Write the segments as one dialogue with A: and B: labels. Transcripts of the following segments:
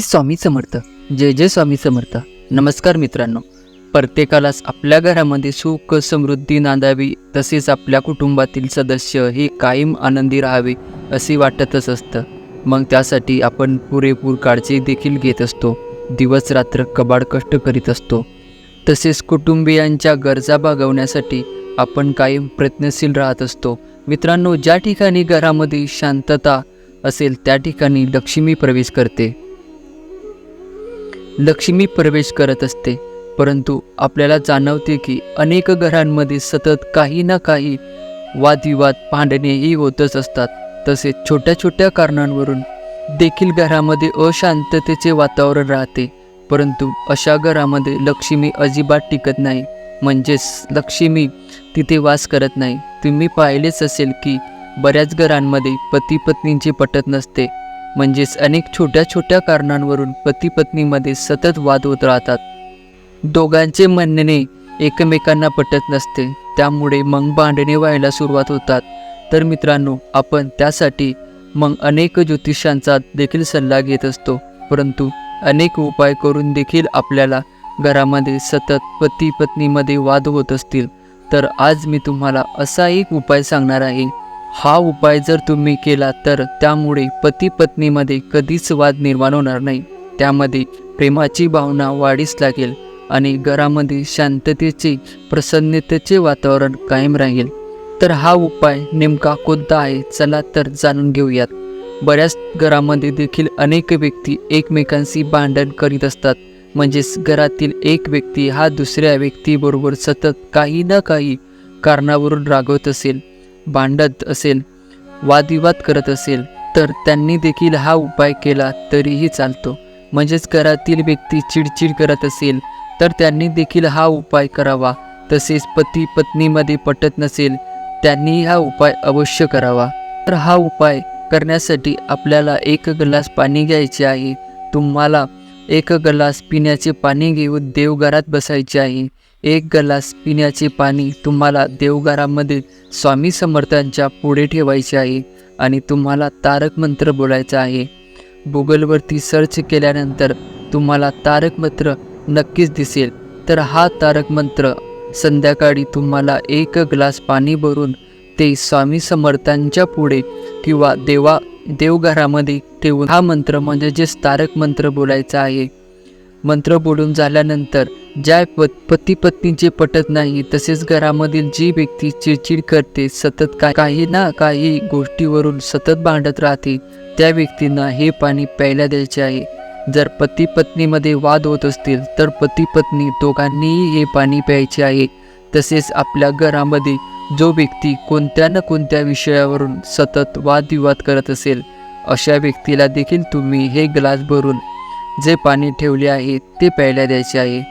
A: स्वामी समर्थ. जय जय स्वामी समर्थ. नमस्कार मित्रांनो. प्रत्येकालाच आपल्या घरामध्ये सुख समृद्धी नांदावी तसेच आपल्या कुटुंबातील सदस्य हे कायम आनंदी राहावे असे वाटतच असतं. मग त्यासाठी आपण पुरेपूर काळजी देखील घेत असतो. दिवस रात्र कबाड कष्ट करीत असतो. तसेच कुटुंबियांच्या गरजा भागवण्यासाठी आपण कायम प्रयत्नशील राहत असतो. मित्रांनो ज्या ठिकाणी घरामध्ये शांतता असेल त्या ठिकाणी लक्ष्मी प्रवेश करते. लक्ष्मी प्रवेश करत असते. परंतु आपल्याला जाणवते की अनेक घरांमध्ये सतत काही ना काही वादविवाद भांडणेही होतच असतात. तसेच छोट्या छोट्या कारणांवरून देखील घरामध्ये अशांततेचे वातावरण राहते. परंतु अशा घरामध्ये लक्ष्मी अजिबात टिकत नाही. म्हणजेच लक्ष्मी तिथे वास करत नाही. तुम्ही पाहिलेच असेल की बऱ्याच घरांमध्ये पती पत्नींची पटत नसते. म्हणजेच अनेक छोट्या छोट्या कारणांवरून पती पत्नीमध्ये सतत वाद होत राहतात. दोघांचे म्हणणे एकमेकांना पटत नसते त्यामुळे मग भांडणे व्हायला सुरुवात होतात. तर मित्रांनो आपण त्यासाठी मग अनेक ज्योतिषांचा देखील सल्ला घेत असतो परंतु अनेक उपाय करून देखील आपल्याला घरामध्ये सतत पती पत्नीमध्ये वाद होत असतील. तर आज मी तुम्हाला असा एक उपाय सांगणार आहे हा उपाय जर तुम्ही केला तर त्यामुळे पती पत्नीमध्ये कधीच वाद निर्माण होणार नाही. त्यामध्ये प्रेमाची भावना वाढीस लागेल आणि घरामध्ये शांततेचे प्रसन्नतेचे वातावरण कायम राहील. तर हा उपाय नेमका कोणता आहे? चला तर जाणून घेऊयात. बऱ्याच घरामध्ये देखील अनेक व्यक्ती एकमेकांशी भांडण करीत असतात. म्हणजेच घरातील एक व्यक्ती हा दुसऱ्या व्यक्तीबरोबर सतत काही ना काही कारणावरून रागवत असेल. भांडत असेल वादविवाद करत असेल तर त्यांनी देखील हा उपाय केला तरीही चालतो. म्हणजेच घरातील व्यक्ती चिडचिड करत असेल तर त्यांनी देखील हा उपाय करावा. तसेच पती पत्नीमध्ये पटत नसेल त्यांनी हा उपाय अवश्य करावा. तर हा उपाय करण्यासाठी आपल्याला एक ग्लास पाणी घ्यायचे आहे. तुम्हाला एक ग्लास पिण्याचे पाणी घेऊन देवघरात बसायचे आहे. एक ग्लास पिण्याचे पाणी तुम्हाला देवघरामध्ये स्वामी समर्थांच्या पुढे ठेवायचे आहे आणि तुम्हाला तारक मंत्र बोलायचा आहे. गुगलवरती सर्च केल्यानंतर तुम्हाला तारक मंत्र नक्कीच दिसेल. तर हा तारक मंत्र संध्याकाळी तुम्हाला एक ग्लास पाणी भरून ते स्वामी समर्थांच्या पुढे किंवा देवा देवघरामध्ये ठेवून हा मंत्र म्हणजे जे तारक मंत्र बोलायचा आहे. मंत्र बोलून झाल्यानंतर ज्या पती पत्नीचे पटत नाही तसेच घरामधील जी व्यक्ती चिडचिड करते सतत का काही ना काही गोष्टीवरून सतत भांडत राहते त्या व्यक्तींना हे पाणी प्यायला द्यायचे आहे. जर पती पत्नीमध्ये वाद होत असतील तर पती पत्नी दोघांनीही हे पाणी प्यायचे आहे. तसेच आपल्या घरामध्ये जो व्यक्ती कोणत्या ना कोणत्या विषयावरून सतत वादविवाद करत असेल अशा व्यक्तीला देखील तुम्ही हे ग्लास भरून जे पाणी ठेवले आहे ते प्यायला द्यायचे आहे.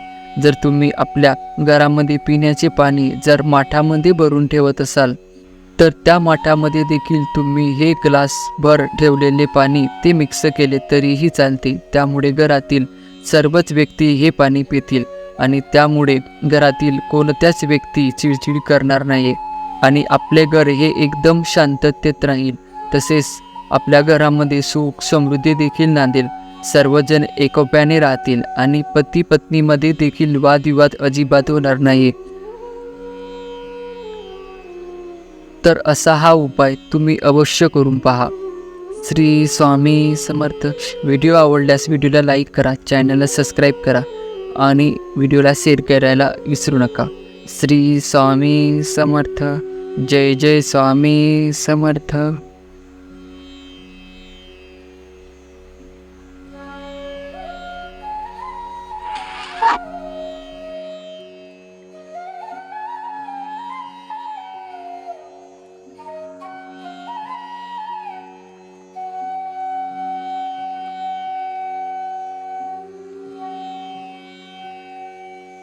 A: जर तुम्ही आपल्या घरामध्ये पिण्याचे पाणी जर माठामध्ये भरून ठेवत असाल तर त्या माठामध्ये देखील तुम्ही हे ग्लास भर ठेवलेले पाणी ते मिक्स केले तरीही चालते त्यामुळे घरातील सर्वच व्यक्ती हे पाणी पितील आणि त्यामुळे घरातील कोणत्याच व्यक्ती चिडचिड करणार नाही आणि आपले घर हे एकदम शांततेत राहील. तसेच आपल्या घरामध्ये सुख समृद्धी देखील नांदेल. सर्वजण एकोप्याने राहतील आणि पती पत्नीमध्ये देखील वादविवाद अजिबात होणार नाही तर असा हा उपाय तुम्ही अवश्य करून पहा. श्री स्वामी समर्थ. व्हिडिओ आवडल्यास व्हिडिओला लाईक करा चॅनलला सबस्क्राईब करा आणि व्हिडिओला शेअर करायला विसरू नका. श्री स्वामी समर्थ. जय जय स्वामी समर्थ.